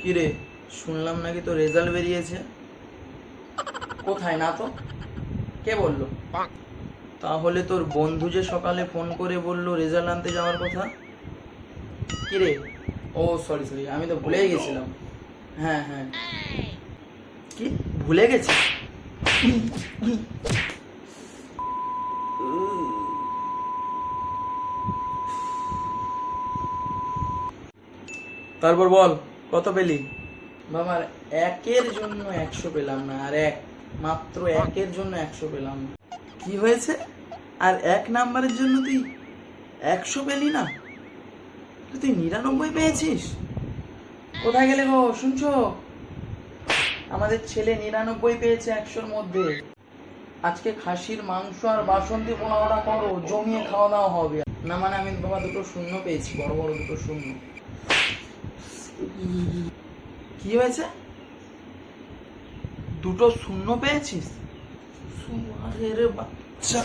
কিরে, শুনলাম নাকি তো রেজাল্ট বেরিয়েছে? কোথায় না তো? কে বলল? তাহলে তোর বন্ধু যে সকালে ফোন করে বলল রেজাল্ট আনতে যাওয়ার কথা? কিরে? ও সরি সরি আমি তো ভুলেই গেছিলাম। হ্যাঁ হ্যাঁ। কি? ভুলে গেছিস? তারপর বল। কত পেলি? বাবার একের জন্য একশো পেলাম না, আর এক, মাত্র একের জন্য একশো পেলাম। কি হয়েছে? আর এক নাম্বারের জন্য তুই একশো পেলি না? তুই নিরানব্বই পেয়েছিস? কোথায় গেলে গো? শুনছো? আমাদের ছেলে নিরানব্বই পেয়েছে একশোর মধ্যে। আজকে খাসির মাংস আর বাসন্তী পোলাওটা করো, জমিয়ে খাওয়া দাওয়া হবে। না মানে আমি বাবা দুটো শূন্য পেয়েছি, বড় বড় দুটো শূন্য। কি হয়েছে? দুটো শূন্য পেয়েছিস? বাচ্চা।